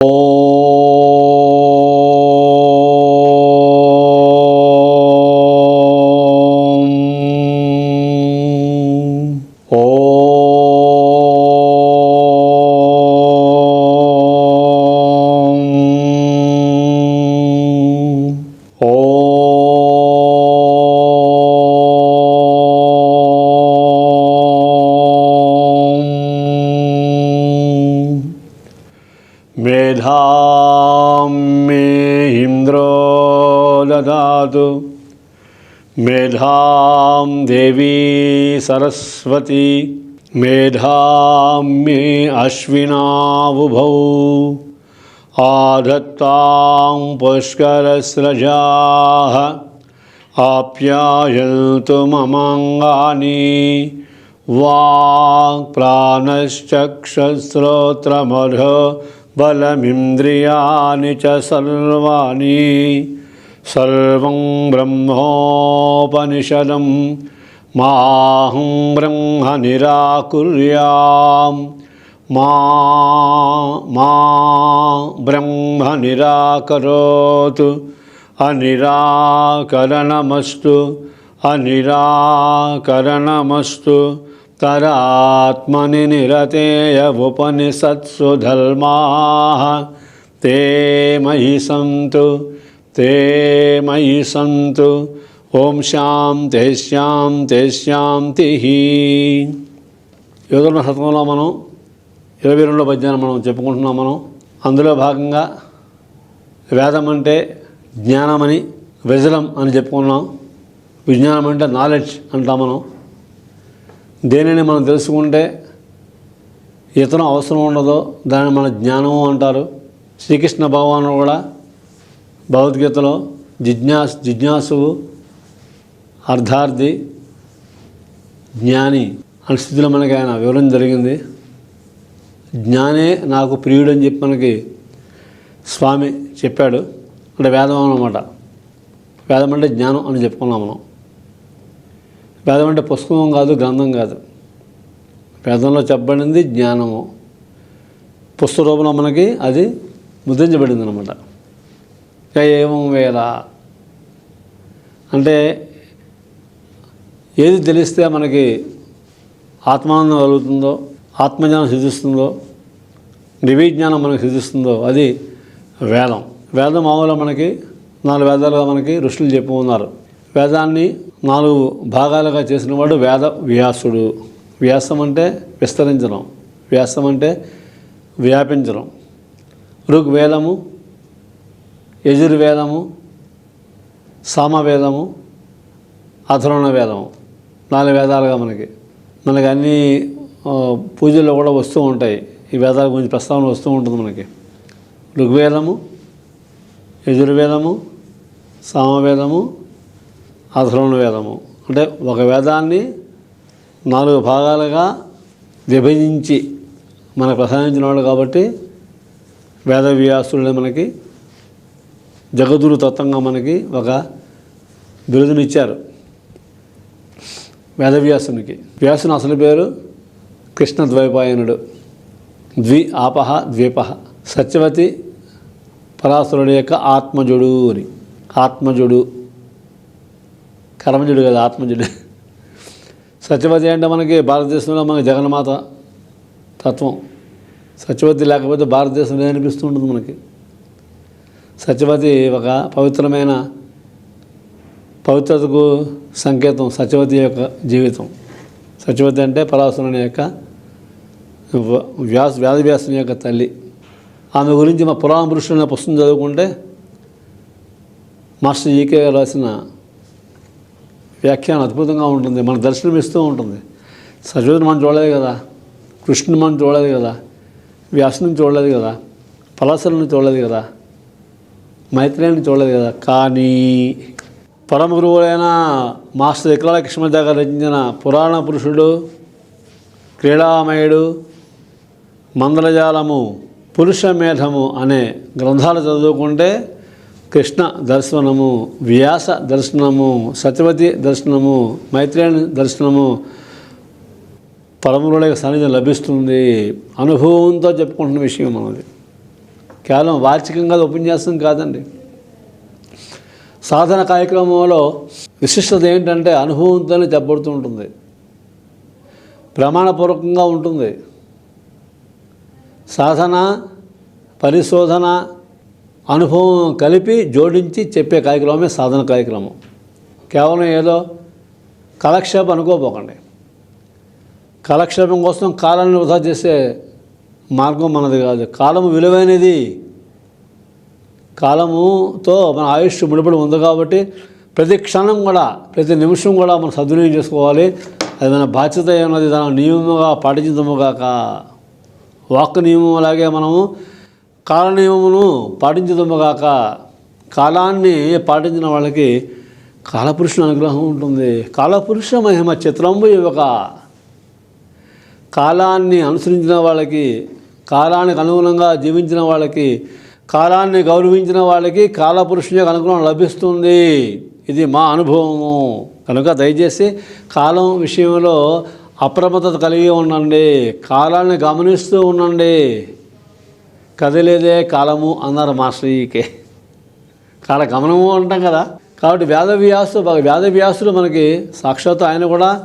哦。మేధాం దేవీ సరస్వతి మేధాం మే అశ్వినావుభౌ ఆధత్తాం పుష్కరస్రజాః ఆప్యాయంతు మమాంగాని walk ప్రాణశ్చక్షస్రోత్రమధ బలమింద్రియాని చ సర్వాణి. सर्वं ब्रह्मोपनिषदं माहं ब्रह्म निराकुर्यां मा मा ब्रह्म निराकरोतु अनिराकरणमस्तु अनिराकरणमस्तु तरात्मनि निरतेय उपनिषत्सु धर्माः ते मयि सन्तु ते मयि सन्तु ఓం శాంతి శాంతి శాంతి యోగన శతకంలో మనం ఇరవై రెండో పద్యాన్ని మనం చెప్పుకుంటున్నాం మనం అందులో భాగంగా వేదం అంటే జ్ఞానమని విజలం అని చెప్పుకున్నాం విజ్ఞానం అంటే నాలెడ్జ్ అంటాం మనం దేనిని మనం తెలుసుకుంటే ఇతను అవసరం ఉండదో దాన్ని మన జ్ఞానము అంటారు శ్రీకృష్ణ భగవానుడు కూడా భగవద్గీతలో జిజ్ఞాస్ జిజ్ఞాసువు అర్ధార్థి జ్ఞాని అనే స్థితిలో మనకి ఆయన వివరణ జరిగింది. జ్ఞానే నాకు ప్రియుడు అని చెప్పి మనకి స్వామి చెప్పాడు. అంటే వేదం అనమాట వేదం అంటే జ్ఞానం అని చెప్పుకున్నాం మనం. వేదం అంటే పుస్తకం కాదు గ్రంథం కాదు. వేదంలో చెప్పబడింది జ్ఞానము. పుస్తక రూపంలో మనకి అది ముద్రించబడింది అనమాట ఇక ఏమం అంటే ఏది తెలిస్తే మనకి ఆత్మానందం కలుగుతుందో ఆత్మజ్ఞానం సిద్ధిస్తుందో దివ్యజ్ఞానం మనకు సిద్ధిస్తుందో అది వేదం. వేదం మామూలుగా మనకి నాలుగు వేదాలుగా మనకి ఋషులు చెప్పి ఉన్నారు వేదాన్ని నాలుగు భాగాలుగా చేసినవాడు వేద వ్యాసుడు. వ్యాసం అంటే విస్తరించడం వ్యాసం అంటే వ్యాపించడం. ఋగ్వేదము యజుర్వేదము సామవేదము అథర్వణ వేదము నాలుగు వేదాలుగా మనకి. మనకి అన్ని పూజల్లో కూడా వస్తూ ఉంటాయి. ఈ వేదాల గురించి ప్రస్తావన వస్తూ ఉంటుంది మనకి. ఋగ్వేదము యజుర్వేదము సామవేదము అథర్వణ వేదము అంటే ఒక వేదాన్ని నాలుగు భాగాలుగా విభజించి మనకు ప్రసాదించిన వాళ్ళు కాబట్టి వేదవ్యాసుడు మనకి జగదురు తత్వంగా మనకి ఒక బిరుదునిచ్చారు. వేదవ్యాసునికి. వ్యాసుని అసలు పేరు కృష్ణ ద్వైపాయనుడు. ద్వి ఆపహ ద్వీప సత్యవతి పరాశరుడి యొక్క ఆత్మజుడు అని. ఆత్మజుడు. కర్మజుడు కదా ఆత్మజుడు. సత్యవతి అంటే మనకి భారతదేశంలో మనకి జగన్మాత తత్వం. సత్యవతి లేకపోతే భారతదేశం లేదనిపిస్తూ ఉంటుంది మనకి? సత్యవతి ఒక పవిత్రమైన పవిత్రతకు సంకేతం సత్యవతి యొక్క జీవితం. సత్యవతి అంటే పరాశరుని యొక్క వ- వ్యాస వ్యాధవ్యాసుని యొక్క తల్లి. ఆమె గురించి మా పురాణ పురుషులు అనే పుస్తకం చదువుకుంటే మాస్టర్ ఈకే రాసిన వ్యాఖ్యానం అద్భుతంగా ఉంటుంది మన దర్శనం ఇస్తూ ఉంటుంది. సత్యవతిని మనం చూడలేదు కదా కృష్ణుని మనం చూడలేదు కదా వ్యాసుని చూడలేదు కదా పలాసరుని చూడలేదు కదా మైత్రేయుని చూడలేదు కదా. కానీ పరమ గురువులైన మాస్టర్ విక్రాల కృష్ణ గారు రచించిన పురాణ పురుషుడు క్రీడామయుడు మందరజాలము పురుషమేధము అనే గ్రంథాలు చదువుకుంటే కృష్ణ దర్శనము వ్యాస దర్శనము సత్యవతి దర్శనము మైత్రేయుని దర్శనము పరమగురుల సన్నిధి లభిస్తుంది. అనుభవంతో చెప్పుకుంటున్న విషయం మనది. కేవలం వార్షికంగా ఉపన్యాసం కాదండి. సాధన కార్యక్రమంలో విశిష్టత ఏంటంటే అనుభవంతోనే చెప్పబడుతూ ఉంటుంది. ప్రమాణపూర్వకంగా ఉంటుంది. సాధన పరిశోధన అనుభవం కలిపి జోడించి చెప్పే కార్యక్రమమే సాధన కార్యక్రమం. కేవలం ఏదో కాలక్షేపం అనుకోపోకండి. కాలక్షేపం కోసం కాలాన్ని వృధా చేసే మార్గం మనది కాదు. కాలము విలువైనది. కాలముతో మన ఆయుష్ ముడిపడి ఉంది కాబట్టి ప్రతి క్షణం కూడా ప్రతి నిమిషం కూడా మనం సద్వినియోగం చేసుకోవాలి. అది మన బాధ్యత ఏమన్నది దాని నియమముగా పాటించదముగాక. వాక్ నియమం అలాగే మనము కాల నియమమును పాటించదముగాక. కాలాన్ని పాటించిన వాళ్ళకి కాలపురుషుని అనుగ్రహం ఉంటుంది. కాలపురుష మహిమ చిత్రంబు ఇవ్వక. కాలాన్ని అనుసరించిన వాళ్ళకి కాలానికి అనుగుణంగా జీవించిన వాళ్ళకి కాలాన్ని గౌరవించిన వాళ్ళకి కాలపురుషుని యొక్క లభిస్తుంది. ఇది మా అనుభవము. కనుక దయచేసి కాలం విషయంలో అప్రమత్తత కలిగి ఉండండి. కాలాన్ని గమనిస్తూ ఉండండి. కదిలేదే కాలము అన్నారు మాస్టర్కే కాల గమనము అంటాం కదా. కాబట్టి వేదవ్యాసు వేదవ్యాసుడు మనకి సాక్షాత్ ఆయన కూడా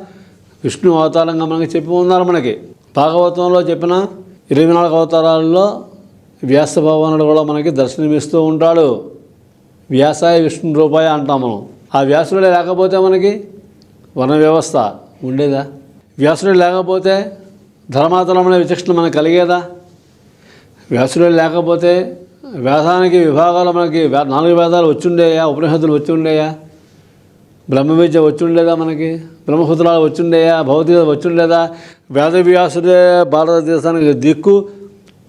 విష్ణు అవతారంగా మనకి చెప్పి ఉన్నారు మనకి. భాగవతంలో చెప్పిన ఇరవై నాలుగు అవతారాల్లో వ్యాస భగవానుడు కూడా మనకి దర్శనమిస్తూ ఉంటాడు. వ్యాసాయ విష్ణు రూపాయ అంటాం మనం. ఆ వ్యాసుడే లేకపోతే మనకి వన వ్యవస్థ ఉండేదా? వ్యాసుడే లేకపోతే ధర్మాతరమైన విచక్షణ మనకు కలిగేదా? వ్యాసుడే లేకపోతే వేదానికి విభాగాలు మనకి నాలుగు వేదాలు వచ్చుండేయా? ఉపనిషత్తులు వచ్చిండేయా? బ్రహ్మ విద్య వచ్చిండేదా మనకి? బ్రహ్మసూత్రాలు వచ్చుండేయా? భౌతిక వచ్చిండేదా? వేదవ్యాసుడే భారతదేశానికి దిక్కు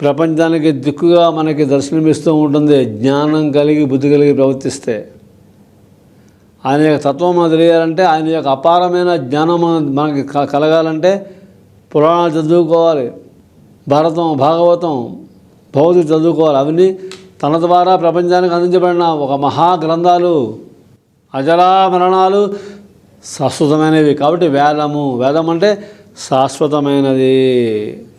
ప్రపంచానికి దిక్కుగా మనకి దర్శనమిస్తూ ఉంటుంది. జ్ఞానం కలిగి బుద్ధి కలిగి ప్రవర్తిస్తే. ఆయన యొక్క తత్వం మనం తెలియాలంటే ఆయన యొక్క అపారమైన జ్ఞానం మనకి కలగాలంటే పురాణాలు చదువుకోవాలి. భారతం భాగవతం భౌతిక చదువుకోవాలి. అవన్నీ తన ద్వారా ప్రపంచానికి అందించబడిన ఒక మహా గ్రంథాలు. అజరామరణాలు శాశ్వతమైనవి. కాబట్టి వేదము వేదం అంటే శాశ్వతమైనది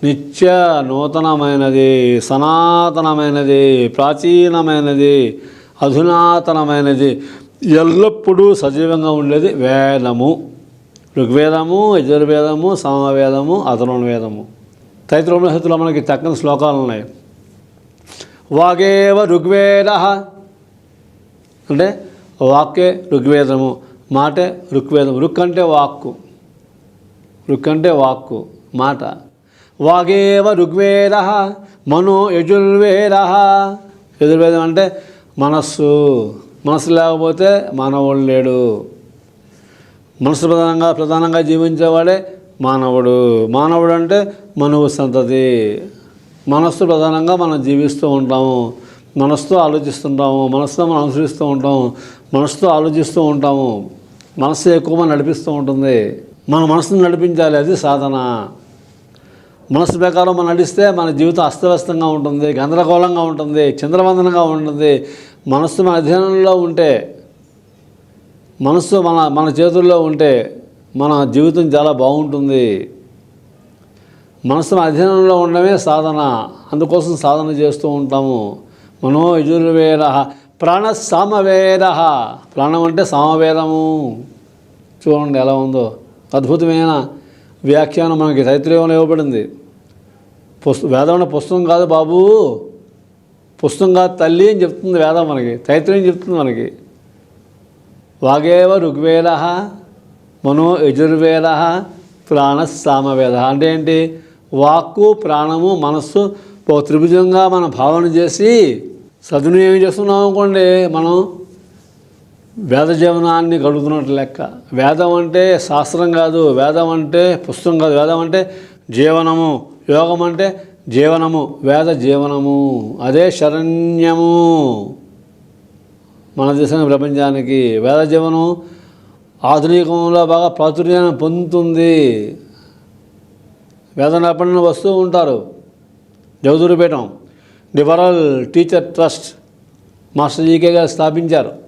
నిత్య నూతనమైనది సనాతనమైనది ప్రాచీనమైనది అధునాతనమైనది ఎల్లప్పుడూ సజీవంగా ఉండేది వేదము. ఋగ్వేదము యజుర్వేదము సామవేదము అధర్వణవేదము. తైత్రోపనిషత్తులో మనకి చక్కని శ్లోకాలు ఉన్నాయి. వాగేవ ఋగ్వేద. అంటే వాక్కే ఋగ్వేదము మాటే ఋగ్వేదం రుక్ అంటే వాక్కు. రుక్ అంటే వాక్కు మాట. వాగేవ ఋగ్వేద మనో యజుర్వేద. యజుర్వేదం అంటే మనస్సు. మనస్సు లేకపోతే మానవుడు లేడు. మనసు ప్రధానంగా ప్రధానంగా జీవించేవాడే మానవుడు. మానవుడు అంటే మనువు సంతతి. మనస్సు ప్రధానంగా మనం జీవిస్తూ ఉంటాము. మనసుతో ఆలోచిస్తుంటాము. మనసుతో మనం అనుసరిస్తూ ఉంటాము. మనసుతో ఆలోచిస్తూ ఉంటాము. మనస్సు ఎక్కువ మనం నడిపిస్తూ ఉంటుంది. మన మనసును నడిపించాలి అది సాధన. మనసు ప్రకారం మనం నడిస్తే మన జీవితం అస్తవ్యస్తంగా ఉంటుంది గందరగోళంగా ఉంటుంది చంద్రవందనంగా ఉంటుంది. మనస్సు మన అధ్యయనంలో ఉంటే మనస్సు మన మన చేతుల్లో ఉంటే మన జీవితం చాలా బాగుంటుంది. మనసు అధ్యయనంలో ఉండడమే సాధన అందుకోసం సాధన చేస్తూ ఉంటాము. మనో యజుర్వేద ప్రాణ సామవేద ప్రాణం అంటే సామవేదము. చూడండి ఎలా ఉందో. అద్భుతమైన వ్యాఖ్యానం మనకి తైత్రీయంలో ఇవ్వబడింది. పుస్త వేదం పుస్తకం కాదు బాబు. పుస్తకం కాదు తల్లి అని చెప్తుంది వేదం మనకి తైత్రయం చెప్తుంది మనకి. వాగేవ ఋగ్వేద మనో యజుర్వేద ప్రాణ సామవేద అంటే ఏంటి? వాక్కు ప్రాణము మనస్సు ఒక త్రిభుజంగా మనం భావన చేసి సద్వినియోగం చేస్తున్నాం అనుకోండి మనం వేద జీవనాన్ని గడుపుతున్నట్టు లెక్క. వేదం అంటే శాస్త్రం కాదు వేదం అంటే పుస్తకం కాదు. వేదం అంటే జీవనము. యోగం అంటే జీవనము. వేద జీవనము. అదే శరణ్యము. మన దేశానికి ప్రపంచానికి వేద జీవనం ఆధునికంలో బాగా ప్రాచుర్యాన్ని పొందుతుంది. వేద నేపథ్యంలో వస్తూ ఉంటారు. జవదూరుపేటం liberal teacher trust master GK గారు స్థాపించారు.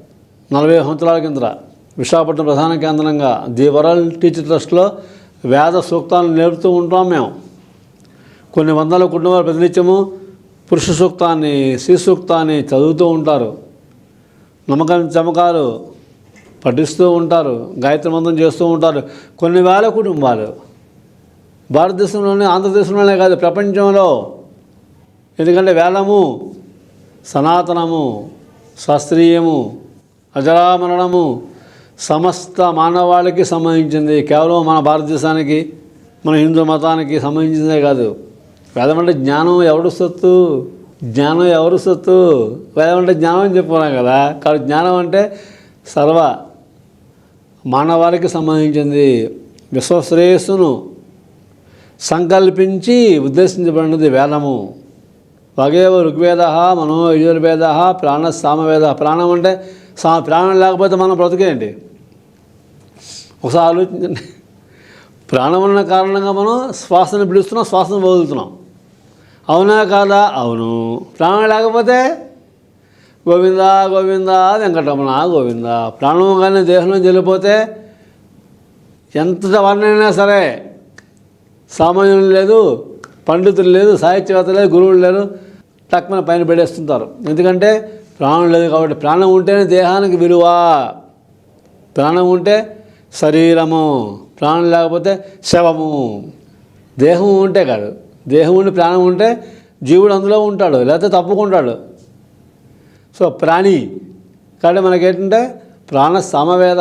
నలభై సంవత్సరాల కింద విశాఖపట్నం ప్రధాన కేంద్రంగా ది వరల్డ్ టీచర్ ట్రస్ట్లో వేద సూక్తాలను నేర్పుతూ ఉంటాం మేము. కొన్ని వందల కుటుంబాల ప్రతినిత్యము పురుష సూక్తాన్ని శ్రీ సూక్తాన్ని చదువుతూ ఉంటారు. నమ్మకం చమకాలు పఠిస్తూ ఉంటారు గాయత్రి మంత్రం చేస్తూ ఉంటారు. కొన్ని వేల కుటుంబాలు భారతదేశంలోనే ఆంధ్రదేశంలోనే కాదు ప్రపంచంలో. ఎందుకంటే వేలము సనాతనము శాస్త్రీయము అజరామరణము సమస్త మానవాళికి సంబంధించింది. కేవలం మన భారతదేశానికి మన హిందూ మతానికి సంబంధించిందే కాదు. వేదం అంటే జ్ఞానం ఎవడు సొత్తు? జ్ఞానం ఎవరు సొత్తు? వేదం అంటే జ్ఞానం అని చెప్పుకున్నాం కదా. కాబట్టి జ్ఞానం అంటే సర్వ మానవాళికి సంబంధించింది. విశ్వశ్రేయస్సును సంకల్పించి ఉద్దేశించబడినది వేదము. వగేవ ఋగ్వేద మనో యజుర్వేద ప్రాణ సామవేద ప్రాణం అంటే సా ప్రాణం లేకపోతే మనం బ్రతికేంటి? ఒకసారి ఆలోచించండి ప్రాణం ఉన్న కారణంగా మనం శ్వాసను పిలుస్తున్నాం శ్వాసను వదులుతున్నాం. అవునా కాదా? అవును. ప్రాణం లేకపోతే గోవింద గోవింద వెంకటరమణ గోవింద. ప్రాణం కానీ దేహంలో చెల్లిపోతే ఎంత వర్ణైనా సరే సామాన్యులు లేదు పండితులు లేదు సాహిత్యవేత్త లేదు గురువులు లేరు టక్కున పైన పెడేస్తుంటారు. ఎందుకంటే ప్రాణం లేదు కాబట్టి ప్రాణం ఉంటేనే దేహానికి విలువ. ప్రాణం ఉంటే శరీరము ప్రాణం లేకపోతే శవము. దేహం ఉంటే కాదు. దేహం ఉండి ప్రాణం ఉంటే జీవుడు అందులో ఉంటాడు లేకపోతే తప్పుకుంటాడు. సో ప్రాణి కాబట్టి మనకేంటంటే ప్రాణ సమవేద.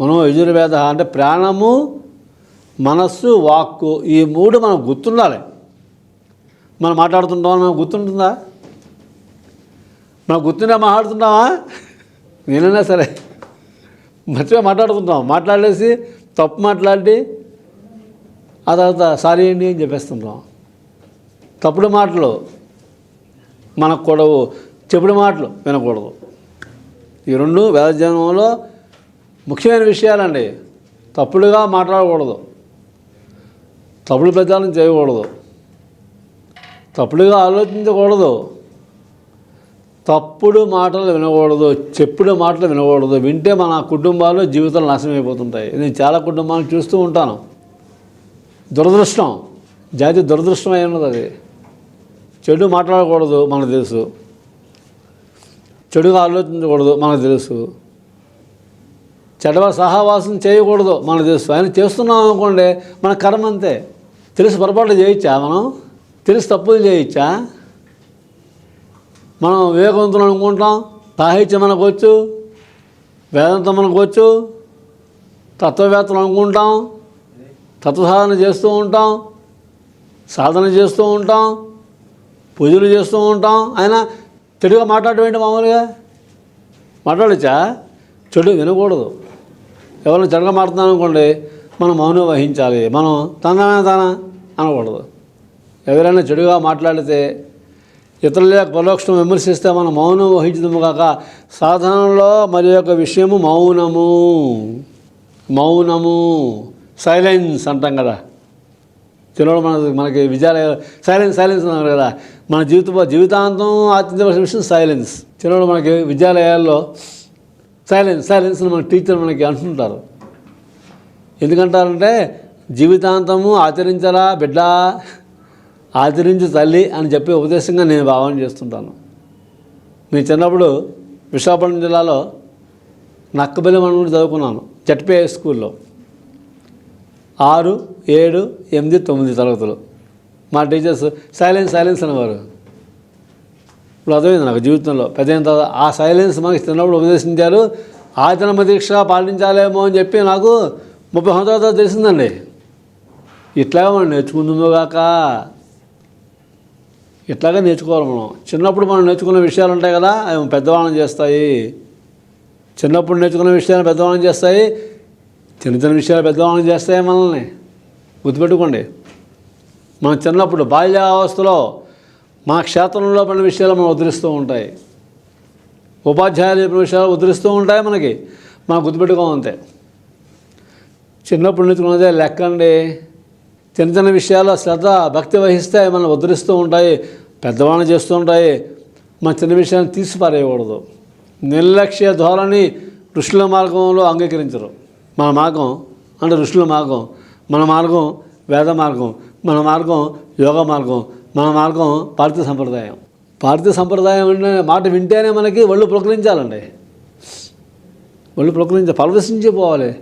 మనం యజుర్వేద అంటే ప్రాణము మనస్సు వాక్కు ఈ మూడు మనం గుర్తుండాలి. మనం మాట్లాడుతుంటాం మనం గుర్తుంటుందా? మనం గుర్తున్నా మాట్లాడుతున్నావా నేనైనా సరే. మంచిగా మాట్లాడుతుంటాం మాట్లాడేసి తప్పు మాట్లాడి ఆ తర్వాత సారీ అండి అని చెప్పేస్తుంటాం. తప్పుడు మాటలు మనకు కూడవు చెప్పుడు మాటలు వినకూడదు. ఈ రెండు వేదజన్మంలో ముఖ్యమైన విషయాలండి. తప్పుడుగా మాట్లాడకూడదు. తప్పుడు ప్రచారం చేయకూడదు. తప్పుడుగా ఆలోచించకూడదు. తప్పుడు మాటలు వినకూడదు చెప్పుడు మాటలు వినకూడదు వింటే మన కుటుంబాలు జీవితాలు నాశనం అయిపోతుంటాయి నేను చాలా కుటుంబాలను చూస్తూ ఉంటాను. దురదృష్టం జాతి దురదృష్టం అయినది అది. చెడు మాట్లాడకూడదు మనకు తెలుసు. చెడుగా ఆలోచించకూడదు మనకు తెలుసు. చెడవ సహవాసం చేయకూడదు మనకు తెలుసు. ఆయన చేస్తున్నాం అనుకోండి మన కర్మ అంతే. తెలిసి పొరపాట్లు చేయొచ్చా మనం? తెలిసి తప్పులు చేయొచ్చా? మనం వివేకవంతులు అనుకుంటాం. సాహిత్యం మనకు వచ్చు వేదాంతం మనకు వచ్చు తత్వవేత్తలు అనుకుంటాం. తత్వసాధన చేస్తూ ఉంటాం. సాధన చేస్తూ ఉంటాం. పూజలు చేస్తూ ఉంటాం. అయినా చెడుగా మాట్లాడటం ఏంటి మామూలుగా? మాట్లాడచ్చా? చెడు వినకూడదు. ఎవరైనా చెడుగా మాట్లాడుతున్నాం అనుకోండి మనం మౌనం వహించాలి. మనం తన తన అనకూడదు. ఎవరైనా చెడుగా మాట్లాడితే ఇతరుల యొక్క పరోక్షం విమర్శిస్తే మనం మౌనం వహించదము కాక సాధనలో మరి యొక్క విషయము మౌనము. మౌనము. సైలెన్స్ అంటాం కదా. చిన్నప్పుడు మన మనకి విద్యాలయ సైలెన్స్ సైలెన్స్ అన్నారు కదా. మన జీవిత జీవితాంతం ఆత్మీయవలసిన విషయం సైలెన్స్ చిన్నప్పుడు మనకి విద్యాలయాల్లో సైలెన్స్ సైలెన్స్ మన టీచర్ మనకి అంటుంటారు. ఎందుకంటారంటే జీవితాంతము ఆచరించరా బిడ్డ? ఆచరించు తల్లి అని చెప్పే ఉపదేశంగా నేను భావన చేస్తుంటాను. మీ చిన్నప్పుడు విశాఖపట్నం జిల్లాలో నక్కబెల్లి మనం చదువుకున్నాను జట్పే స్కూల్లో. ఆరు ఏడు ఎనిమిది తొమ్మిది తరగతులు. మా టీచర్స్ సైలెన్స్ సైలెన్స్ అనేవారు. ఇప్పుడు అర్థమైంది నాకు జీవితంలో. పెద్ద తర్వాత ఆ సైలెన్స్ మాకు చిన్నప్పుడు ఉపదేశించారు. ఆచరణ దీక్ష పాటించాలేమో అని చెప్పి నాకు ముప్పై సంవత్సరాల తర్వాత తెలిసిందండి. ఇట్లా మనం నేర్చుకుంటుందో ఇట్లాగే నేర్చుకోవాలి మనం. చిన్నప్పుడు మనం నేర్చుకున్న విషయాలు ఉంటాయి కదా అవి పెద్దవాళ్ళని చేస్తాయి. చిన్నప్పుడు నేర్చుకున్న విషయాలు పెద్దవాళ్ళని చేస్తాయి. చిన్న చిన్న విషయాలు పెద్దవాళ్ళని చేస్తాయి మనల్ని. గుర్తుపెట్టుకోండి. మనం చిన్నప్పుడు బాల్యావస్థలో మా క్షేత్రంలో పడిన విషయాలు మనం ఉద్ధరిస్తూ ఉంటాయి. ఉపాధ్యాయులు చెప్పిన విషయాలు ఉద్ధరిస్తూ ఉంటాయి మనకి. మనం గుర్తుపెట్టుకోమంతే చిన్నప్పుడు నేర్చుకున్నదే లెక్క అండి. చిన్న చిన్న విషయాలు శ్రద్ధ భక్తి వహిస్తే మనం ఉద్ధరిస్తూ ఉంటాయి పెద్దవాణి చేస్తూ ఉంటాయి. మన చిన్న విషయాన్ని తీసిపారేయకూడదు. నిర్లక్ష్య ధోరణి ఋషుల మార్గంలో అంగీకరించరు. మన మార్గం అంటే ఋషుల మార్గం మన మార్గం వేద మార్గం మన మార్గం యోగ మార్గం మన మార్గం భారతీయ సంప్రదాయం. భారతీయ సంప్రదాయం అనే మాట వింటేనే మనకి ఒళ్ళు ప్రకటించాలండి ఒళ్ళు పులకరించ పరవశించిపోవాలి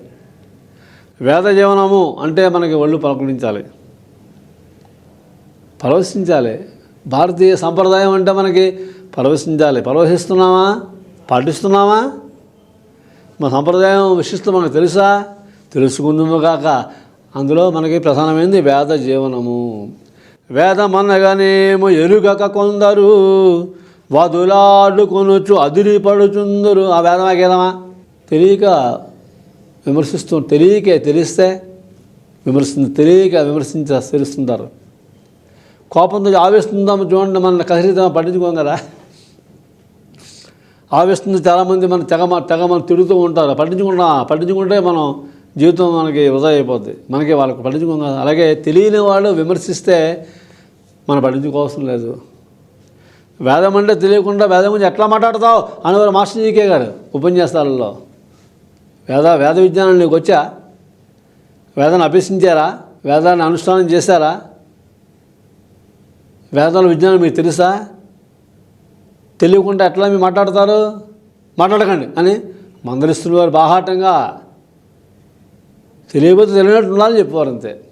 వేద జీవనము అంటే మనకి ఒళ్ళు పలకరించాలి. పరవశించాలి. భారతీయ సంప్రదాయం అంటే మనకి పరవశించాలి. పరవశిస్తున్నామా? పాటిస్తున్నామా? మా సంప్రదాయం విశిష్టం మనకు తెలుసా? తెలుసుకుందుము కాక అందులో మనకి ప్రధానమైనది వేద జీవనము. వేదమనగానేమో ఎరుగక కొందరు వదులాడుకొనొచ్చు అదిరి పడుచుందరు ఆ వేదమా గీదమా తెలియక విమర్శిస్తూ తెలియకే తెలిస్తే విమర్శించి తెలియక విమర్శించ తెలుస్తుంటారు. కోపంతో ఆవేస్తుందాము చూడండి మన కసిరితం పట్టించుకోం కదా. ఆవేస్తుంది చాలామంది మన తెగ తెగ మనం తిరుగుతూ ఉంటారు. పట్టించుకుంటా పట్టించుకుంటే మనం జీవితం మనకి వృధా అయిపోద్ది. మనకి వాళ్ళకి పట్టించుకోం కదా. అలాగే తెలియని వాళ్ళు విమర్శిస్తే మనం పట్టించుకోవాల్సిన లేదు. వేదం అంటే తెలియకుండా వేదం గురించి ఎట్లా మాట్లాడతావు? అనేవారు మాస్టర్ జీకే గారు ఉపన్యాసాలలో వేద వేద విజ్ఞానం నీకు వచ్చా? వేదాన్ని అభ్యసించారా? వేదాన్ని అనుష్ఠానం చేశారా? వేదాల విజ్ఞానం మీకు తెలుసా? తెలియకుండా ఎట్లా మీరు మాట్లాడతారు? మాట్లాడకండి. అని మందలిస్తున్న వారు బాహాటంగా తెలియకపోతే తెలియనట్టు ఉండాలని చెప్పేవారు అంతే.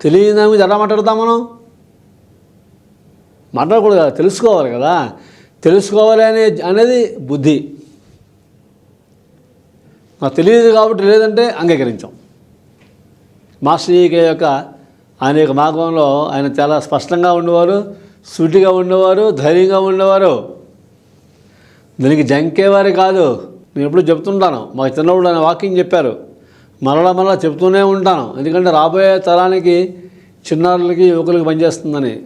తెలియని దాని మీద ఎలా మాట్లాడతాం మనం? మాట్లాడకూడదు కదా తెలుసుకోవాలి కదా. తెలుసుకోవాలి అనే అనేది బుద్ధి. నాకు తెలియదు కాబట్టి లేదంటే అంగీకరించాం. మాస్టర్ యొక్క ఆయన యొక్క మార్గంలో ఆయన చాలా స్పష్టంగా ఉండేవారు సూటిగా ఉండేవారు ధైర్యంగా ఉండేవారు. దీనికి జంకేవారు కాదు నేను ఎప్పుడు చెప్తుంటాను. మాకు చిన్నప్పుడు ఆయన వాకింగ్ చెప్పారు మరలా మరలా చెప్తూనే ఉంటాను. ఎందుకంటే రాబోయే తరానికి చిన్నారులకి యువకులకి పనిచేస్తుందని.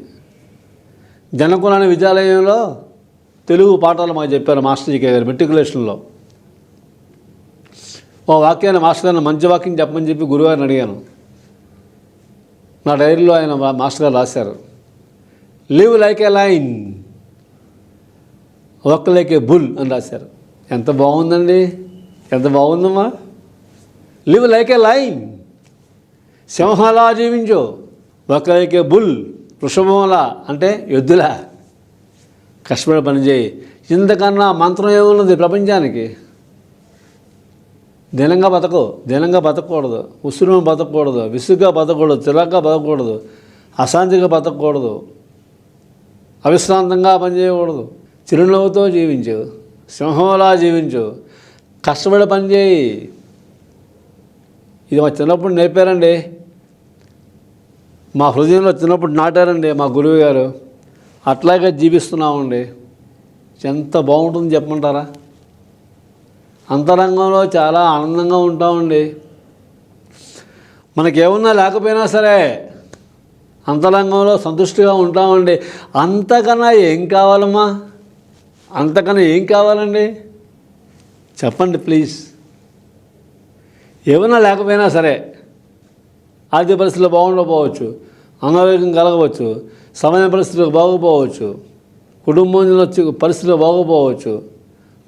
జనకుల విద్యాలయంలో తెలుగు పాఠాలు మాకు చెప్పారు మాస్టర్ జీకే గారు మెట్రికులేషన్లో. ఓ వాక్యాన్ని మాస్టర్ గారిని మంచి వాక్యం చెప్పమని చెప్పి గురువారిని అడిగాను. నా డైరీలో ఆయన మాస్టర్ గారు రాశారు. Live like a lion work like a bull అని రాశారు. ఎంత బాగుందండి ఎంత బాగుందమ్మా. లివ్ లైక్ ఏ లైన్ సింహలా జీవించు ఒక లైక్ ఏ బుల్ వృషభంలా అంటే ఎద్దులా. కష్టపడి పనిచేయి. ఇంతకన్నా మంత్రం ఏమున్నది ప్రపంచానికి? దీనంగా బతకు దీనంగా బతకూడదు ఉసురుగా బతకూడదు విసుగ్గా బతకూడదు తిలగ్గా బతకూడదు అశాంతిగా బతకూడదు అవిశ్రాంతంగా పనిచేయకూడదు. చిరునవ్వుతో జీవించు సింహంలా జీవించు కష్టపడి పనిచేయి. ఇది మా చిన్నప్పుడు నేర్పారండి. మా హృదయంలో చిన్నప్పుడు నాటారండి మా గురువు గారు. అట్లాగే జీవిస్తున్నామండి. ఎంత బాగుంటుంది చెప్పమంటారా? అంతరంగంలో చాలా ఆనందంగా ఉంటామండి. మనకేమన్నా లేకపోయినా సరే అంతరంగంలో సంతుష్టిగా ఉంటామండి. అంతకన్నా ఏం కావాలమ్మా? అంతకన్నా ఏం కావాలండి? చెప్పండి ప్లీజ్. ఏమన్నా లేకపోయినా సరే ఆర్థిక పరిస్థితులు బాగుండకపోవచ్చు అనారోగ్యం కలగవచ్చు సమయ పరిస్థితులు బాగుపోవచ్చు కుటుంబంలో వచ్చి పరిస్థితులు బాగుపోవచ్చు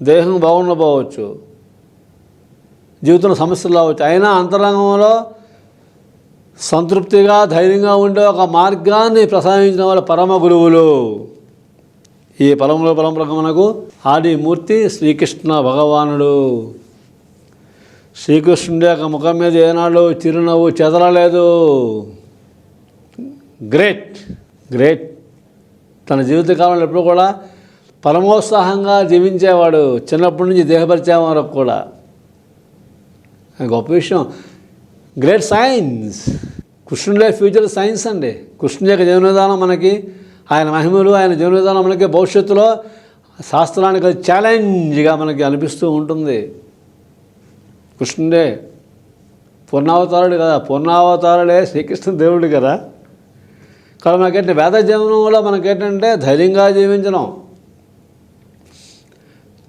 దేహం బాగుండకపోవచ్చు జీవితంలో సమస్యలు రావచ్చు. అయినా అంతరంగంలో సంతృప్తిగా ధైర్యంగా ఉండే ఒక మార్గాన్ని ప్రసాదించిన వాళ్ళ పరమ గురువులు. ఈ పరమలో పరంపరకు ఆదిమూర్తి మూర్తి శ్రీకృష్ణ భగవానుడు. శ్రీకృష్ణుడి యొక్క ముఖం మీద ఏనాడు చిరునవ్వు చెదరలేదు. గ్రేట్. గ్రేట్. తన జీవితకాలంలో ఎప్పుడు కూడా పరమోత్సాహంగా జీవించేవాడు. చిన్నప్పటి నుంచి దేహపరిచయం వరకు కూడా. గొప్ప విషయం. Great science. కృష్ణుడే ఫ్యూచర్ సైన్స్ అండి. కృష్ణుడి యొక్క జీవన విధానం మనకి ఆయన మహిమలు ఆయన జీవన విధానం మనకి భవిష్యత్తులో శాస్త్రానికి అది ఛాలెంజ్గా మనకి అనిపిస్తూ ఉంటుంది. కృష్ణుడే పూర్ణావతారుడు కదా. పూర్ణావతారుడే శ్రీకృష్ణ దేవుడు కదా. కానీ మనకేంటి వేద జీవనంలో మనకేంటంటే ధైర్యంగా జీవించడం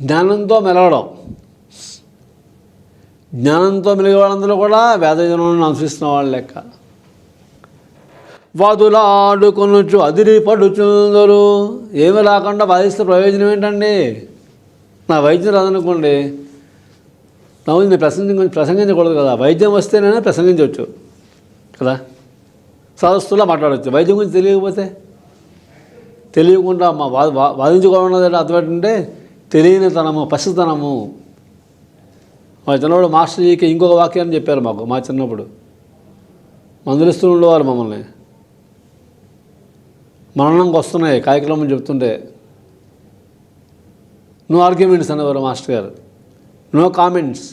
జ్ఞానంతో మెలవడం జ్ఞానంతో మెలిగే వాళ్ళందరూ కూడా వేద అనుసరిస్తున్న వాళ్ళ లెక్క. వాదులాడుకొనొచ్చు అదిరి పడుచుందరు ఏమీ రాకుండా వాదిస్తే ప్రయోజనం ఏంటండి? నా వైద్యం రాదనుకోండి. నా నేను ప్రసంగం ప్రసంగించకూడదు కదా. వైద్యం వస్తేనే ప్రసంగించవచ్చు కదా? సదస్సులో మాట్లాడవచ్చు. వైద్యం గురించి తెలియకపోతే? తెలియకుండా మా వా- వాదించుకోవడం అర్థం ఏంటంటే తెలియని తనము పసితనము. మా చిన్నప్పుడు మాస్టర్ జీకి ఇంకొక వాక్యాన్ని చెప్పారు మాకు మా చిన్నప్పుడు. మందులిస్తూ ఉండేవారు మమ్మల్ని. మరణంకి వస్తున్నాయి కార్యక్రమం చెప్తుంటే. నో ఆర్గ్యుమెంట్స్ అనేవారు మాస్టర్ గారు. No comments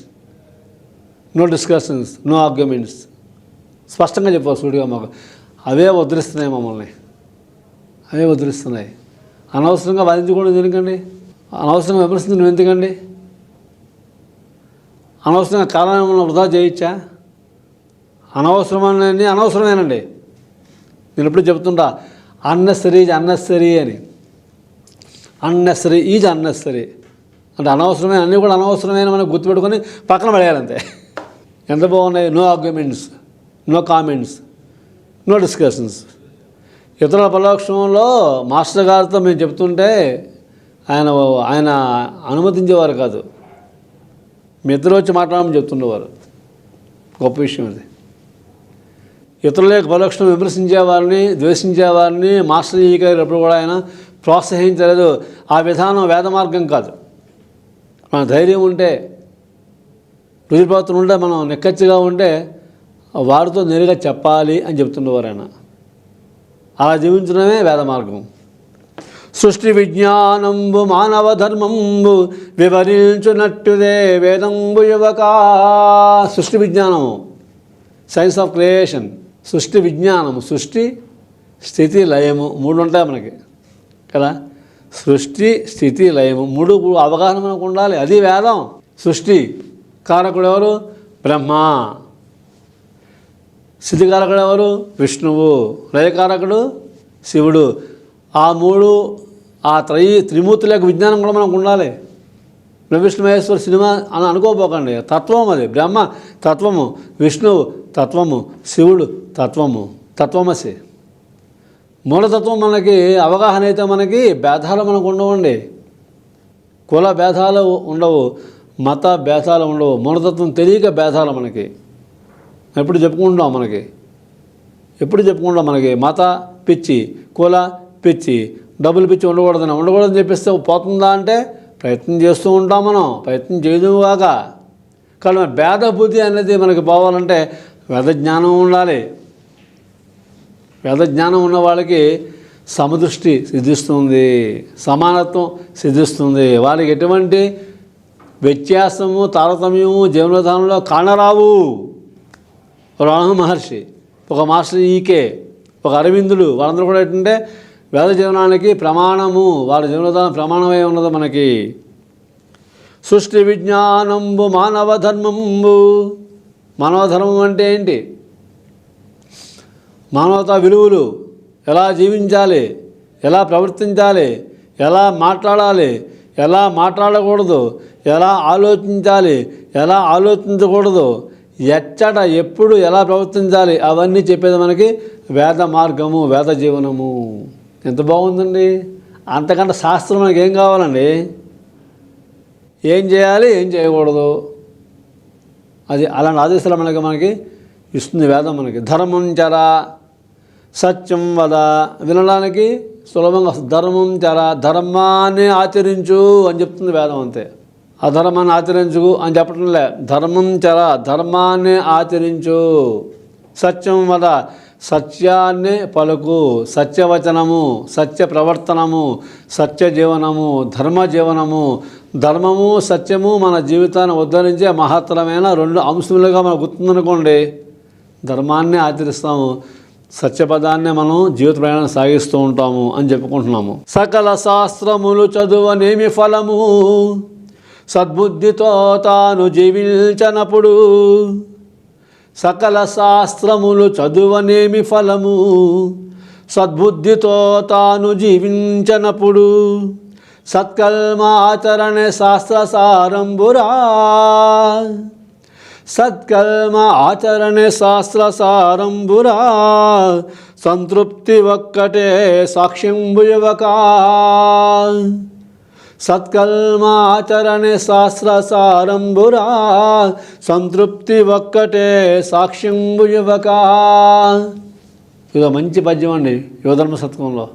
no discussions no arguments స్పష్టంగా చెప్పారు సూటిగా మాకు. అవే వదిలిస్తున్నాయి మమ్మల్ని. అవే వదిలిస్తున్నాయి అనవసరంగా వాదించకూడదు ఎందుకండి? అనవసరంగా విమర్శించడం ఎందుకండి? అనవసరంగా కాలం వృధా చేయొచ్చా అనవసరమని అనవసరమేనండి. నేను ఎప్పుడు చెప్తుంటా అన్నెసరీ ఈజ్ అన్నెసరీ అని. అన్నెసరీ ఈజ్ అన్నెసరీ అంటే అనవసరమైన అన్నీ కూడా అనవసరమైన మనం గుర్తుపెట్టుకొని పక్కన పడేయాలంతే. ఎంత బాగున్నాయి? No arguments no comments no discussions ఇతరుల పరోక్షంలో మాస్టర్ గారితో మేము చెప్తుంటే ఆయన ఆయన అనుమతించేవారు కాదు. మీ ఇద్దరు వచ్చి మాట్లాడమని చెప్తుండేవారు. గొప్ప విషయం అది. ఇతరుల యొక్క పరోక్షం విమర్శించేవారిని ద్వేషించేవారిని మాస్టర్ ఈ గారు ఎప్పుడు కూడా ఆయన ప్రోత్సహించలేదు. ఆ విధానం వేద మార్గం కాదు. మన ధైర్యం ఉంటే రుజుపాత్రం ఉంటే మనం నిక్కచ్చిగా ఉంటే వారితో నేరుగా చెప్పాలి అని చెప్తుండేవారు ఆయన. అలా జీవించడమే వేద మార్గం. సృష్టి విజ్ఞానంబు మానవ ధర్మంబు వివరించునట్టుదే వేదంబు యువక. సృష్టి విజ్ఞానము. సైన్స్ ఆఫ్ క్రియేషన్ సృష్టి విజ్ఞానము. సృష్టి స్థితి లయము మూడు ఉంటాయి మనకి. కదా? సృష్టి స్థితి లయము మూడు అవగాహన మనకు ఉండాలి. అది వేదం. సృష్టి కారకుడు ఎవరు? బ్రహ్మ. స్థితికారకుడు ఎవరు? విష్ణువు. లయకారకుడు శివుడు. ఆ మూడు ఆ త్రయీ త్రిమూర్తుల యొక్క విజ్ఞానం కూడా మనకు ఉండాలి. బ్రహ్మిష్ణు మహేశ్వర సినిమా అని అనుకోపోకండి. తత్వం అది. బ్రహ్మ తత్వము. విష్ణువు తత్వము. శివుడు తత్వము. తత్వమసి. మూలతత్వం మనకి అవగాహన అయితే మనకి భేదాలు మనకు ఉండవండి. కుల భేదాలు ఉండవు మత భేదాలు ఉండవు. మూలతత్వం తెలియక భేదాలు మనకి. ఎప్పుడు చెప్పుకుంటాం మనకి? ఎప్పుడు చెప్పుకుంటాం మనకి? మత పిచ్చి కుల పిచ్చి డబ్బులు పిచ్చి ఉండకూడదని ఉండకూడదని చెప్పిస్తే పోతుందా అంటే ప్రయత్నం చేస్తూ ఉంటాం మనం ప్రయత్నం చేయదుగాక కానీ భేద బుద్ధి అనేది మనకి పోవాలంటే వేద జ్ఞానం ఉండాలి. వేద జ్ఞానం ఉన్న వాళ్ళకి సమదృష్టి సిద్ధిస్తుంది సమానత్వం సిద్ధిస్తుంది. వాళ్ళకి ఎటువంటి వ్యత్యాసము తారతమ్యము జీవన విధానంలో కానరావు. రాహు మహర్షి ఒక మాస్టర్ ఈకే ఒక అరవిందుడు వాళ్ళందరూ కూడా ఏంటంటే వేద జీవనానికి ప్రమాణము వాళ్ళ జీవనదానం ప్రమాణమై ఉన్నది మనకి. సృష్టి విజ్ఞానంబు మానవ ధర్మంబు. మానవ ధర్మం అంటే ఏంటి? మానవతా విలువలు ఎలా జీవించాలి ఎలా ప్రవర్తించాలి ఎలా మాట్లాడాలి ఎలా మాట్లాడకూడదు ఎలా ఆలోచించాలి ఎలా ఆలోచించకూడదు ఎచ్చట ఎప్పుడు ఎలా ప్రవర్తించాలి అవన్నీ చెప్పేది మనకి వేద మార్గము వేద జీవనము. ఎంత బాగుందండి? అంతకంటే శాస్త్రం మనకి ఏం కావాలండి? ఏం చేయాలి ఏం చేయకూడదు? అది అలాంటి ఆదేశాలు మనకి మనకి ఇస్తుంది వేదం మనకి. ధర్మం చర సత్యం వద. వినడానికి సులభంగా ధర్మం చర ధర్మాన్ని ఆచరించు అని చెప్తుంది వేదం అంతే. అధర్మాన్ని ఆచరించు అని చెప్పటంలే ధర్మం చర ధర్మాన్ని ఆచరించు. సత్యం వద. సత్యాన్ని పలుకు సత్యవచనము సత్య ప్రవర్తనము సత్య జీవనము ధర్మ జీవనము ధర్మము సత్యము మన జీవితాన్ని ఉద్ధరించే మహత్తరమైన రెండు అంశములుగా మనకు గుర్తుందనుకోండి. ధర్మాన్ని ఆచరిస్తాము సత్యపదాన్ని మనం జీవిత ప్రయాణం సాగిస్తూ ఉంటాము అని చెప్పుకుంటున్నాము. సకల శాస్త్రములు చదువనేమి ఫలము? సద్బుద్ధితో తాను జీవించనప్పుడు సకల శాస్త్రములు చదువనేమి ఫలము? సద్బుద్ధితో తాను జీవించనప్పుడు సత్కల్మాచరణ శాస్త్ర సారంబురా సత్కర్మ ఆచరణ శాస్త్ర సారంబురా సంతృప్తి ఒక్కటే సాక్ష్యంబుయవకా సత్కల్మ ఆచరణ శాస్త్ర సారంభురా సంతృప్తి ఒక్కటే సాక్ష్యంబుయవకా ఇదో మంచి పద్యం అండి యువధర్మ శతకంలో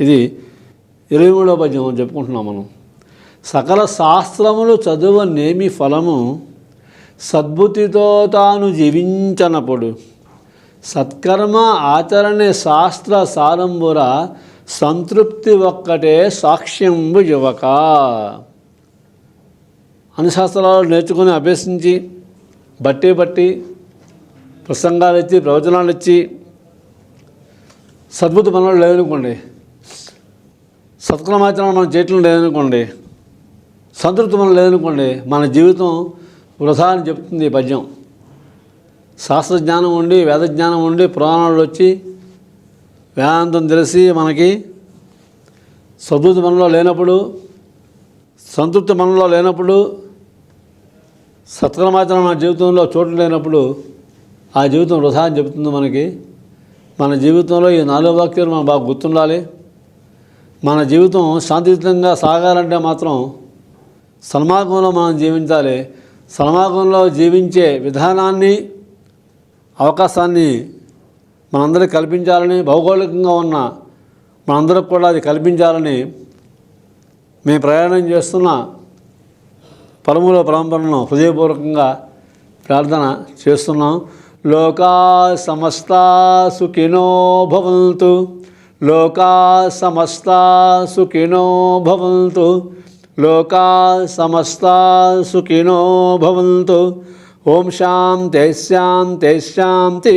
ఇది ఇరవై మూడో పద్యం అని చెప్పుకుంటున్నాం మనం. సకల శాస్త్రములు చదువనేమి ఫలము సద్బుద్ధితో తాను జీవించనప్పుడు. సత్కర్మ ఆచరణే శాస్త్ర సారంబుర సంతృప్తి ఒక్కటే సాక్ష్యంబు యువక. అన్ని శాస్త్రాలు నేర్చుకుని అభ్యసించి బట్టి బట్టి ప్రసంగాలు ఇచ్చి ప్రవచనాలు ఇచ్చి సద్భుత పనులు లేదనుకోండి సత్క్రమాచరణ మన చేయటం లేదనుకోండి సంతృప్తి మనం లేదనుకోండి మన జీవితం వృధా అని చెప్తుంది ఈ పద్యం. శాస్త్రజ్ఞానం ఉండి వేదజ్ఞానం ఉండి పురాణాలు వచ్చి వేదాంతం తెలిసి మనకి సద్బుద్ధి మనలో లేనప్పుడు సంతృప్తి మనలో లేనప్పుడు సత్కర్మాచరణ మన జీవితంలో చోటు లేనప్పుడు ఆ జీవితం వృధా అని చెబుతుంది మనకి. మన జీవితంలో ఈ నాలుగు వాక్యాలు మనం బాగా గుర్తుండాలి. మన జీవితం శాంతియుతంగా సాగాలంటే మాత్రం సన్మార్గంలో మనం జీవించాలి. సన్మార్గంలో జీవించే విధానాన్ని అవకాశాన్ని మనందరికి కల్పించాలని భౌగోళికంగా ఉన్న మనందరికి కూడా అది కల్పించాలని మేము ప్రయాణం చేస్తున్న పరముల పరంపరను హృదయపూర్వకంగా ప్రార్థన చేస్తున్నాం. లోకా సమస్త సుఖినో భవంతు. లోకా సమస్త సుఖినో భవంతు. లోకా సమస్త సుఖినో భవంతు. ఓం శాంతి శాంతి శాంతి.